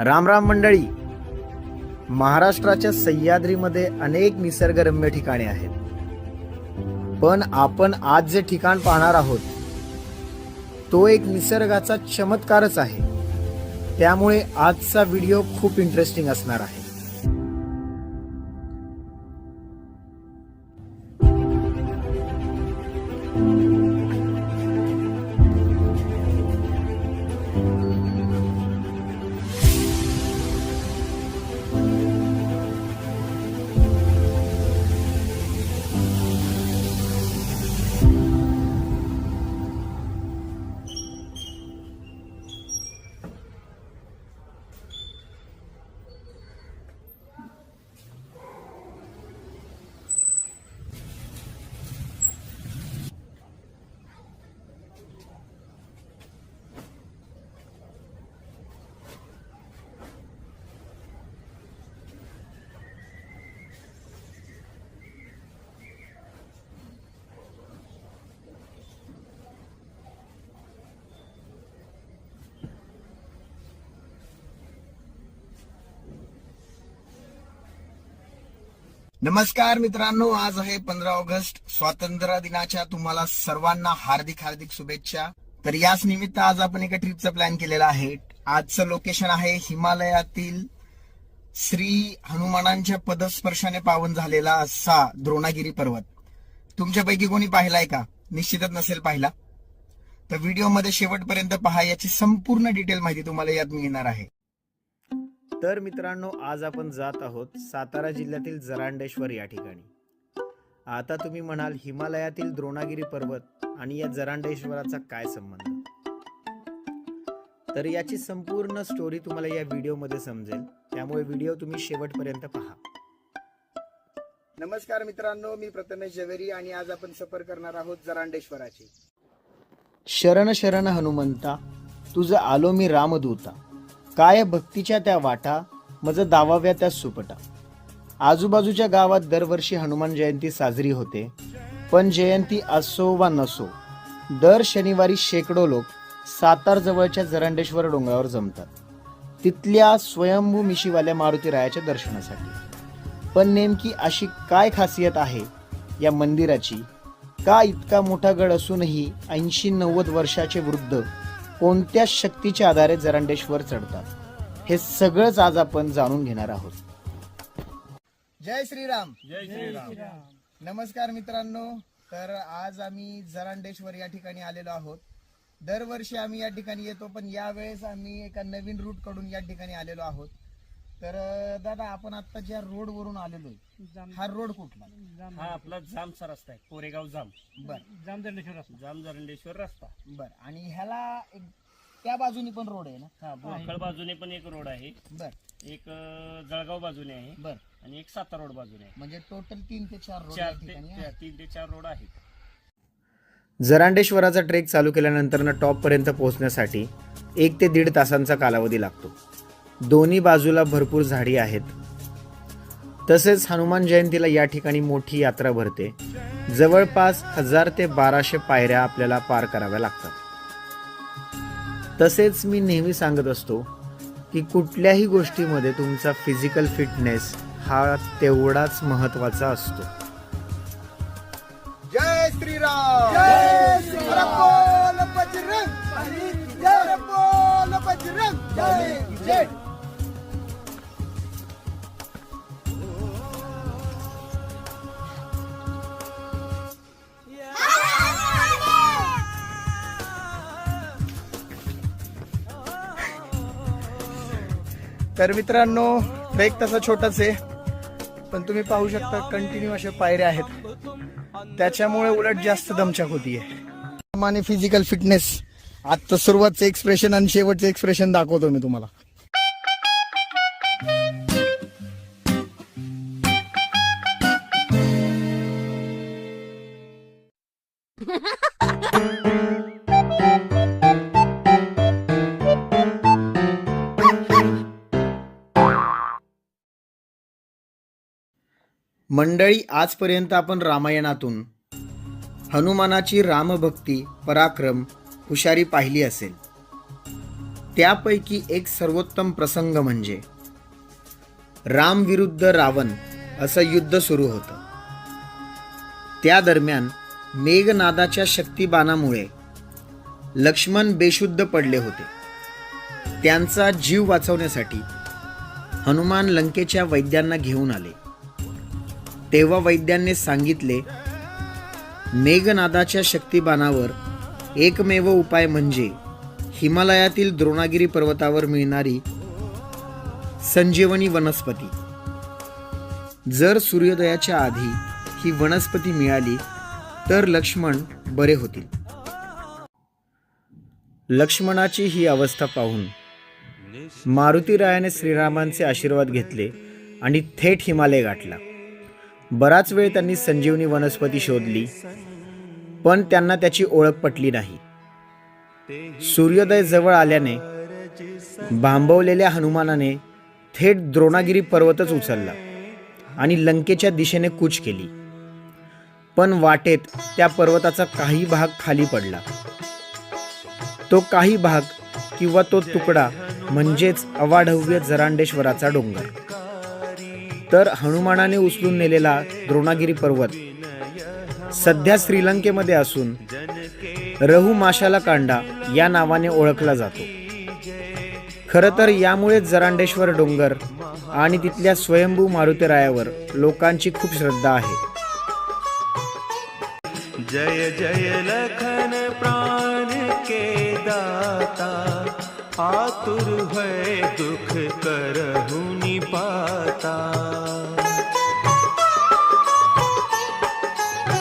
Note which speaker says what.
Speaker 1: राम राम मंडळी. महाराष्ट्राच्या सह्याद्रीमध्ये अनेक निसर्गरम्य ठिकाणे आहेत. पण आपण आज जे ठिकाण पाहणार आहोत तो एक निसर्गाचा चमत्कारच आहे. त्यामुळे आजचा व्हिडिओ खूप इंटरेस्टिंग असणार आहे. नमस्कार मित्रांनो आज आहे पंधरा ऑगस्ट. स्वातंत्र्य दिनाच्या तुम्हाला सर्वांना हार्दिक हार्दिक शुभेच्छा. तर याच निमित्त आज आपण एका ट्रिपचा प्लॅन केलेला आहे. आजचं लोकेशन आहे हिमालयातील श्री हनुमानांच्या पदस्पर्शाने पावन झालेला असा द्रोणागिरी पर्वत. तुमच्यापैकी कोणी पाहिलाय का? निश्चितच नसेल पाहिला. तर व्हिडिओमध्ये शेवटपर्यंत पहा याची संपूर्ण डिटेल माहिती तुम्हाला यात मिळणार आहे. तर मित्रांनो आज आपण जात आहोत सातारा जिल्ह्यातील जरांडेश्वर या ठिकाणी. आता तुम्ही म्हणाल हिमालयातील द्रोणागिरी पर्वत आणि या जरांडेश्वराचा काय संबंध? तर याची संपूर्ण स्टोरी तुम्हाला या व्हिडिओमध्ये समजेल. त्यामुळे व्हिडिओ तुम्ही शेवटपर्यंत पहा. नमस्कार मित्रांनो मी प्रथमेश जवेरी आणि आज आपण सफर करणार आहोत जरांडेश्वराची. शरण शरण हनुमंता तुझं आलो मी रामदूता. काय भक्तीच्या त्या वाटा मज दावाव्या त्या सुपटा. आजूबाजूच्या गावात दरवर्षी हनुमान जयंती साजरी होते पण जयंती असो वा नसो दर शनिवारी शेकडो लोक सातार जवळच्या जरांडेश्वर डोंगरावर जमतात. तिथल्या स्वयंभू मिशीवाल्या मारुतीरायाच्या दर्शनासाठी. पण नेमकी अशी काय खासियत आहे या मंदिराची? का इतका मोठा गड असूनही ऐंशी नव्वद वर्षाचे वृद्ध कोणत्या शक्तीच्या आधारे जरांडेश्वर चढतात? हे सगळंच आज आपण जाणून घेणार आहोत. जय श्रीराम.
Speaker 2: जय श्रीराम.
Speaker 1: नमस्कार मित्रांनो. तर आज आम्ही जरांडेश्वर या ठिकाणी आलेलो आहोत. दरवर्षी आम्ही या ठिकाणी येतो पण यावेळेस आम्ही एका नवीन रूटकडून या ठिकाणी आलेलो आहोत. तर दादा आपण आता ज्या रोड वरून आलेलो आहे हा रोड कुठला?
Speaker 2: हा आपला जामचा रस्ता आहे कोरेगाव जाम
Speaker 1: बर.
Speaker 2: जामदंडेश्वर रस्ता. जाम जरंडेश्वर रस्ता.
Speaker 1: बर. आणि ह्याला एक त्या बाजूनी पण रोड आहे ना?
Speaker 2: हा बोरखळ बाजूने पण एक रोड आहे.
Speaker 1: बर.
Speaker 2: एक अं, जळगाव बाजूने आहे.
Speaker 1: बर.
Speaker 2: आणि एक सातारा रोड बाजूने आहे.
Speaker 1: म्हणजे टोटल तीन ते चार रोड या
Speaker 2: चार ते
Speaker 1: ठिकाणी आहे.
Speaker 2: त्या- तीन ते चार रोड आहेत.
Speaker 1: जरांडेश्वराचा ट्रेक चालू केल्यानंतर टॉपपर्यंत पोहोचण्यासाठी एक ते दीड तासांचा कालावधी लागतो. दोन्ही बाजूला भरपूर झाडी आहेत तसेच हनुमान जयंतीला या ठिकाणी मोठी यात्रा भरते जवळपास हजार ते बाराशे पायऱ्या आपल्याला पार कराव्या लागतात तसेच मी नेहमी सांगत असतो की कुठल्याही गोष्टीमध्ये तुमचा फिजिकल फिटनेस हा तेवढाच महत्त्वाचा असतो जय श्रीराम जय श्रीराम बजरंग जय बजरंग जय तर मित्रांनो ट्रेक तसा छोटाच आहे. पण तुम्ही पाहू शकता कंटिन्यू अशा पायऱ्या आहेत. त्याच्यामुळे उलट जास्त दमछाक होतीये. आणि फिजिकल फिटनेस आजचं सुरुवातचं एक्सप्रेशन आणि शेवटचं एक्सप्रेशन दाखवतो मी तुम्हाला. मंडळी आजपर्यंत आपण रामायणातून हनुमानाची रामभक्ती पराक्रम हुशारी पाहिली असेल. त्यापैकी एक सर्वोत्तम प्रसंग म्हणजे राम विरुद्ध रावण असं युद्ध सुरू होतं. त्या दरम्यान मेघनादाच्या शक्तिबाणामुळे लक्ष्मण बेशुद्ध पडले होते. त्यांचा जीव वाचवण्यासाठी हनुमान लंकेच्या वैद्यांना घेऊन आले. तेव्हा वैद्यांनी सांगितले मेघनादाच्या शक्तिबाणावर एकमेव उपाय म्हणजे हिमालयातील द्रोणागिरी पर्वतावर मिळणारी संजीवनी वनस्पती. जर सूर्योदयाच्या आधी ही वनस्पती मिळाली तर लक्ष्मण बरे होतील. लक्ष्मणाची ही अवस्था पाहून मारुतीरायाने श्रीरामांचे आशीर्वाद घेतले आणि थेट हिमालय गाठला. बराच वेळ त्यांनी संजीवनी वनस्पती शोधली पण त्यांना त्याची ओळख पटली नाही. सूर्योदय जवळ आल्याने बांबवलेल्या हनुमानाने थेट द्रोणागिरी पर्वतच उचलला आणि लंकेच्या दिशेने कूच केली. पण वाटेत त्या पर्वताचा काही भाग खाली पडला. तो काही भाग किंवा तो तुकडा म्हणजेच अवाढव्य जरांडेश्वराचा डोंगर. तर हनुमानाने उचलून नेलेला द्रोणागिरी पर्वत. सध्या श्रीलंकेमध्ये असून रहू माशाला कांडा या नावाने ओळखला जातो. खरं तर यामुळेच जरांडेश्वर डोंगर आणि तिथल्या स्वयंभू मारुतीरायावर लोकांची खूप श्रद्धा आहे.
Speaker 3: जय जय लखन प्राण के दाता आतुर भय दुख करहु पाता।